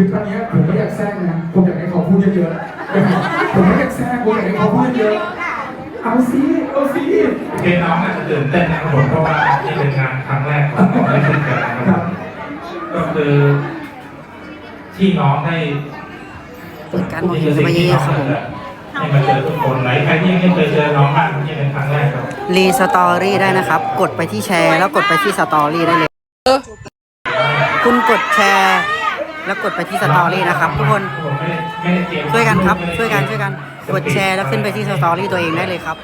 คือตอนนี้ผมไม่อยากแซงนะผมอยากให้เขาพูดเยอะๆนะครับผมไม่อยากแซงผมอยากให้เขาพูดเยอะๆเอาสิเอาสิโอเคน้องอาจจะตื่นเต้นนะครับผมเพราะว่านี่เป็นงานครั้งแรกของผมได้ขึ้นกันนะครับก็คือที่น้องได้การมองเห็นมาเยอะๆครับผมให้มาเจอทุกคนไหนใครที่ยังไม่เคยเจอน้องบ้างนี่เป็นครั้งแรกครับรีสตอรี่ได้นะครับ กดไปที่แชร์ แล้วกดไปที่สตอรี่ได้เลย คุณกดแชร์ แล้วกดไปที่สตอรี่นะครับทุกคนผมไม่ได้ไม่ได้เตรียมช่วยกันครับ ช่วยกันช่วยกันกดแชร์แล้วขึ้นไปที่สตอรี่ตัวเองได้เลยครับ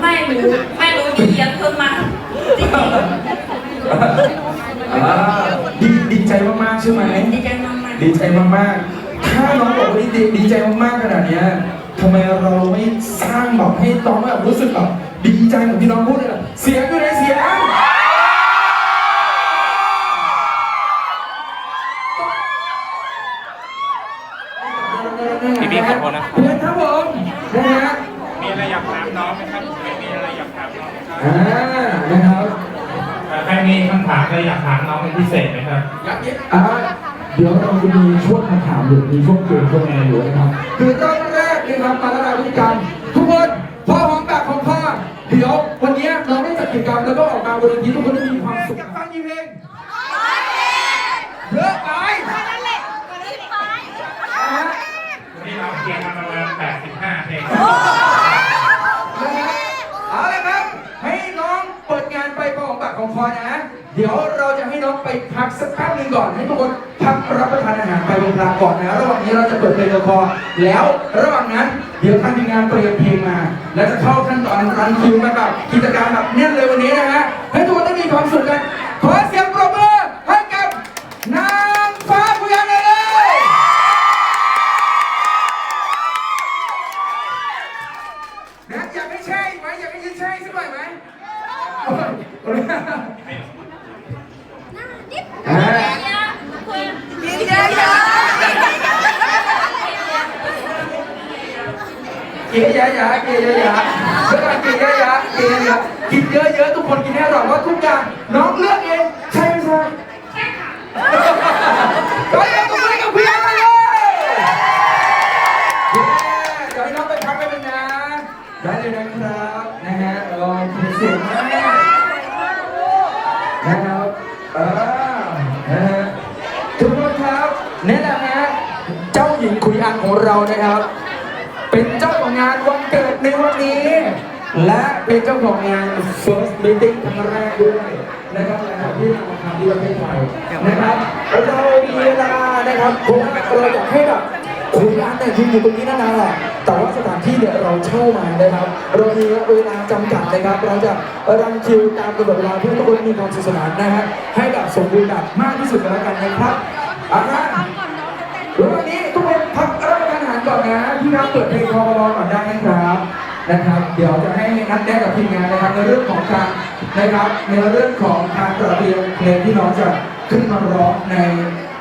ไม่รู้ไม่รู้มีเยอะเพิ่มมาจริงอ่าดีดีใจมากๆใช่ไหมๆดีใจมากดีใจมากๆถ้าน้องบอกว่าดีดีใจมากๆขนาดเนี้ยทำไมเราไม่สร้างแบบให้น้องแบบรู้สึกแบบดีใจเหมือนที่น้องพูดเลยอะเสียงอยู่ไหนเสียง พี่พี่ขอโทษนะ เพื่อนครับผมนะฮะ มีอะไรอยากถามน้องไหมครับไม่มีอะไรอยากถามน้องไหมครับ อ่านะครับ ใครมี คำถามอะไรอยากถามน้องเป็นพิเศษไหมครับอ่าเดี๋ยวเราจะมีช่วงคำถามอยู่มีช่วงเกมช่วงอะไรอยู่นะครับ คือตอนแรกนะครับมาแล้ววิธีการทุกคนพอหอมปากของพ่อเดี๋ยววันนี้เราได้จัดกิจกรรมแล้วก็ออกมาบนเวทีทุกคนจะมีความสุขกับฟังยีเพลงเยอะไปนะฮะ นี่เราเตรียมมาประมาณ85เพลง เอาเลยครับ ให้น้องเปิดงานไปพอหอมปากของคอนะ เดี๋ยวเราจะให้น้องไป พักสักแป๊บหนึงก่อนให้ทุกคนพักรับประทานอาหารไปบนลางก่อนนะระหว่างนี้เราจะเปิดเพลงละครแล้วระหว่างนั้นเดี๋ยวทางทีมงานเตรียมเพลงมา แล้วจะเข้าขั้นตอนรันคิวมาแบบกิจกรรมแบบแน่นเลยวันนี้นะฮะให้ทุกคนได้มีความสุขกันขอเสียงปรบมือให้กับนางฟ้าพยานเลยนะอยากให้แช่ไหมอยากให้ยืนแช่สักหน่อยไหมอ่า กินเยอะ กินเยอะๆกินเยอะๆช่วยกันกินเยอะๆกินเยอะๆกินเยอะๆทุกคนกินให้อร่อยว่าทุกอย่างน้องเลือกเองใช่ไหมใช่ใช่ค่ะไปเอาตัวเลกับเพียงเลยเย้เดี๋ยวให้น้องไปพักไปเป็นนะ ได้เลยนะครับนะฮะรอคุณเสียงมากนะครับเออนะฮะทุกคนครับนี่แหละฮะเจ้าหญิงคุยอันของเรานะครับ เป็นเจ้าของงาน วันนี้ และเป็นเจ้าของงาน first meeting ครั้งแรกด้วยนะครับนะครับที่เราทำที่ประเทศไทยนะครับเรามีเวลานะครับผมเราอยากให้แบบคุยอันเนี่ยยืนอยู่ตรงนี้นานๆแหละแต่ว่าสถานที่เนี่ยเราเช่ามานะครับ เรามีเวลาจำกัดนะครับ เราจะรันคิวตามกำหนดเวลาเพื่อทุกคนมีความสนุกสนานนะฮะให้แบบสมบูรณ์แบบมากที่สุดนแล้วกันนะครับอะฮะววันนี้ทุกคนพักรับประทานอาหารก่อนนะพี่นับเปิดเพลงคอรอก่อนได้นะครับ นะครับ เดี๋ยวจะให้นัดแนะกับทีมงานนะครับในเรื่องของการนะครับในเรื่องของการตระเตรียมเพลงที่น้องจะขึ้นมาร้องใน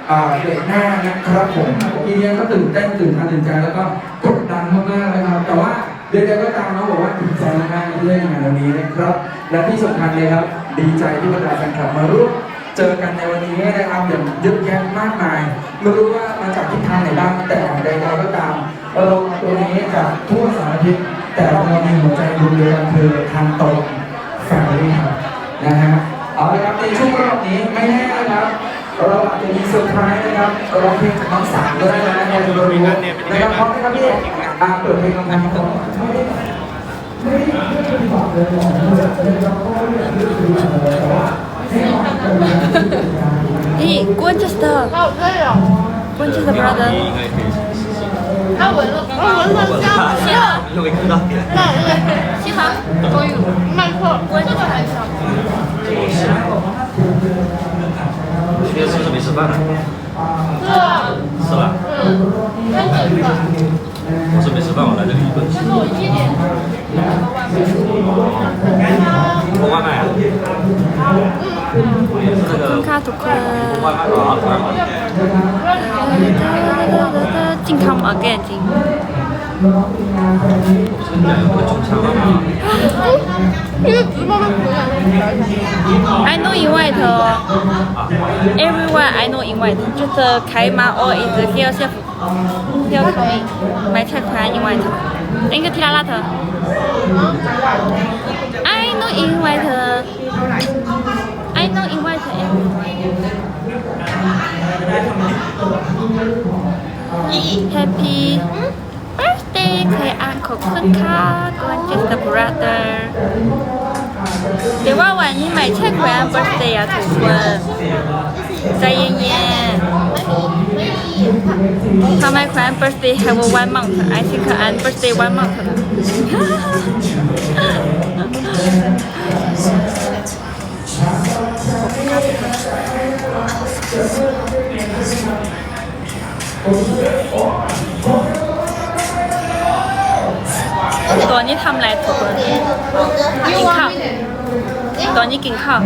อ่าเบรกหน้านะครับผมทีนี้ก็ตื่นเต้นตื่นทันตื่นใจแล้วก็กดดันมากๆเลยครับ แต่ว่าเดี๋ยวก็ตามน้องบอกว่าดีใจมากๆที่ได้งานวันนี้นะครับ และที่สำคัญเลยครับ ดีใจที่บรรดาแฟนคลับมาร่วมเจอกันในวันนี้นะครับอย่างเยอะแยะมากมายไม่รู้ว่ามาจากทิศทางไหนบ้างแต่ใดๆก็ตามเราตัวนี้จากทั่วสารทิศ แต่เรามีหัวใจดวงเดียวกันคือทางตรงแฟมิลี่ครับนะฮะเอาละครับในช่วงรอบนี้ไม่แน่นะครับ เราอาจจะมีเซอร์ไพรส์นะครับร้องเพลงจากน้องสามด้วยนะเนี่ยจะรู้นะครับพร้อมไหมครับพี่อ่าเปิดเพลงของทางตรงไม่ได้ไม่ได้ไม่ได้บอกเลยบอกเลยเราก็ไม่ได้รู้สึกเลยแต่ว่าให้น้องเป็นอย่างที่咦，关 Chester，我闻了，我闻了香。没有。那那是西门公寓，麦克，这个还香。今天是不是没吃饭？是。是吧？嗯。真是的。我说没吃饭，我来这里一顿吃。哦。点餐。点外卖啊？嗯。点外卖。打卡打卡。外卖啊，外卖。Justin come again, I know invite uh, everyone I know invite. Just uh, Kaima or is the here chef my chat can invite. Thank you Tila Latte I know invite uh, I know invite everyone. Happy birthday เคยอ่านขอบคุณค่ะ Gorgeous brother แต่ว่าวันนี้ไม่ใช่แหวน birthday อะทุกคนใจเย็นๆทำไมแหวน birthday have one month I think I'm birthday one month ขอบคุณครับ ตัวนี้ทำอะไรตัวนี้กินข้าวตัวนี้กินข้าว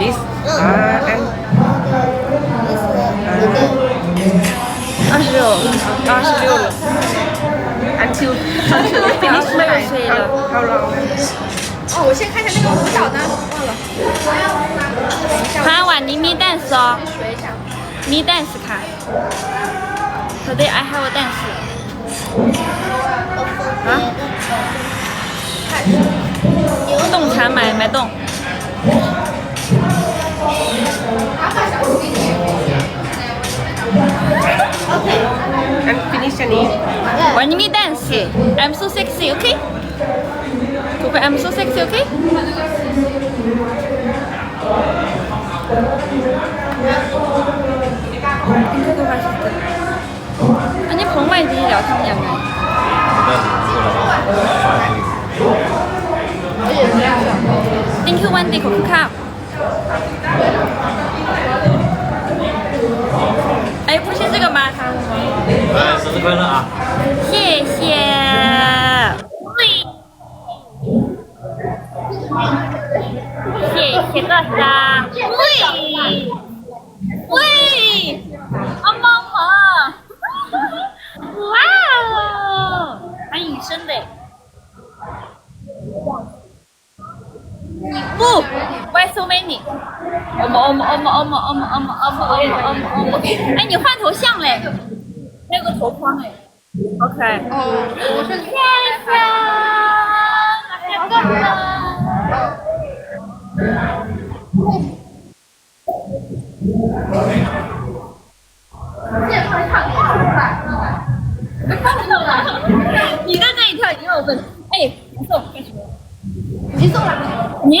this อ่าอั二十六，二十六了，until until finish 没有谁了。好了。哦，我先看一下那个舞蹈呢，忘了。还妮晚 dance 哦。Me dance card. Today I have a dance. Huh? 啊？洞察买买洞。Okay, I'm finishing When you me dance, I'm so sexy, okay? Okay, I'm so sexy, okay? ของใหม่ดีแล้วทำยังไงติ้งคือวันดีของข้า哎，不是这个吗？哎生日快乐啊！谢谢。哎你换头像嘞。还有个头框嘞 ok 哦我说你先你好你在这一跳已经有这哎你送干什么你。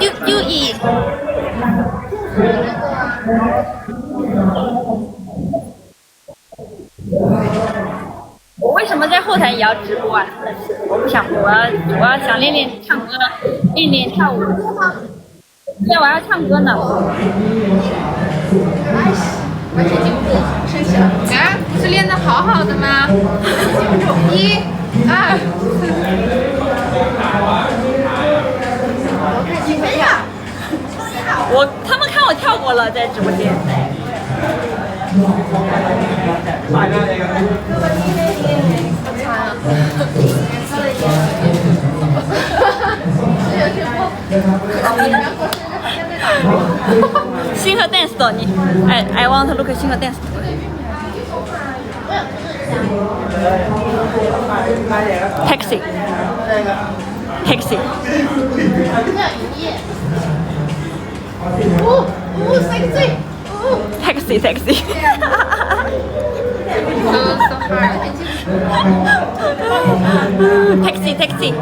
又又一。就是那个啊。我为什么在后台也要直播啊？我不想播，我要我要想练练唱歌，练练跳舞。对，我要唱歌呢。而且，而且就是了。哎，不是练的好好的吗？一二。我他们看我跳过了，在直播间。星河 dance 的你，I I want to look 星河 dance。taxi，taxi。 อู้อู้เซ็กซี่อู้แท็กซี่แท็กซี่ แท็กซี่แท็กซี่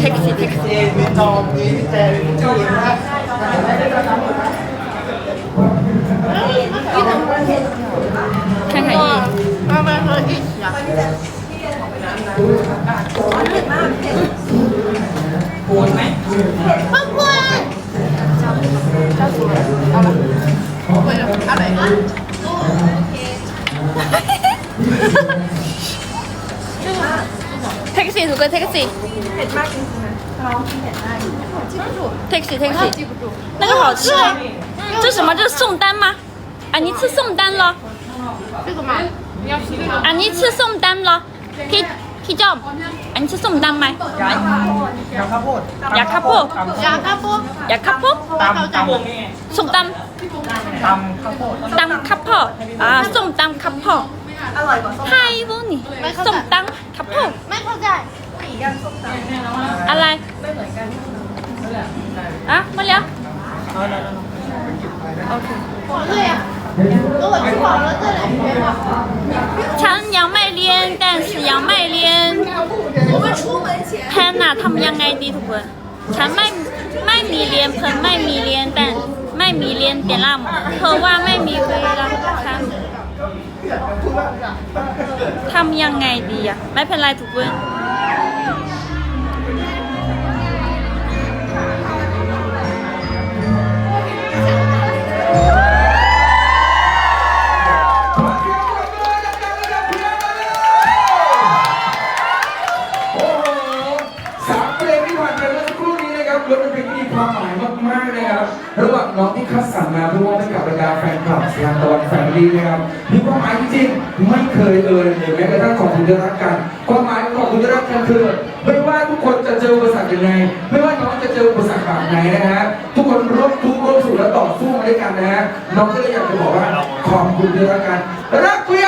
แท็กซี่แท็กซี่มีจอมีแจมีเจ้าหญิงนะแค่ไหนอีกมามาเลยอีกอยาก 放过来交交警到了这个这个 Taxi？Taxi taxi 那个好吃哦这什么？这是送单吗啊你吃送单了这个吗啊你吃送单了 k พี่จอม อันนี้จะส่งดังไหมยาข้าวโพดยาข้าวโพดยาข้าวโพดยาข้าวโพดตำตำส่งตำตำข้าวโพดตำข้าวโพดอ่าส่งตำข้าวโพดอร่อยกว่าส้มไทยพวกนี้ส่งตำข้าวโพดไม่เข้าใจอะไรไม่เหมือนกันอะมาแล้วโอเคขอเลยอะตัวที่บอกแล้วจะไหนฉันยังไม่ ดนซ์อย่างไม่เลียนแพนน่ะทำยังไงดีทุกคนฉันไม่ไม่มีเรียนเพิ่ไม่เรียนแต่ไม่มีเรียนเต่ยนล่ำเพรว่าไม่มีเวลาค่ทำยังไงดีอะ ไม่เป็ทุกคนามหมายมากๆนะครับระหว่างน้องที่คัดสรรมาเพื่อมอบให้กับรายการแฟนคลับสยามตะวันแฟมิลี่นะครับมีความหมายจริงๆไม่เคยเอ่ยเลยแม้กระทั่งของคุณจะรักกันความหมายของคุณจะรักกันคือไม่ว่าทุกคนจะเจออุปสรรคยังไงไม่ว่าน้องจะเจออุปสรรคแบบไหนนะฮะทุกคนร่วมทุกข์ร่วมสุขและต่อสู้มาด้วยกันนะฮะน้องก็เลยอยากจะบอกว่าขอบคุณที่รักกันรักคุย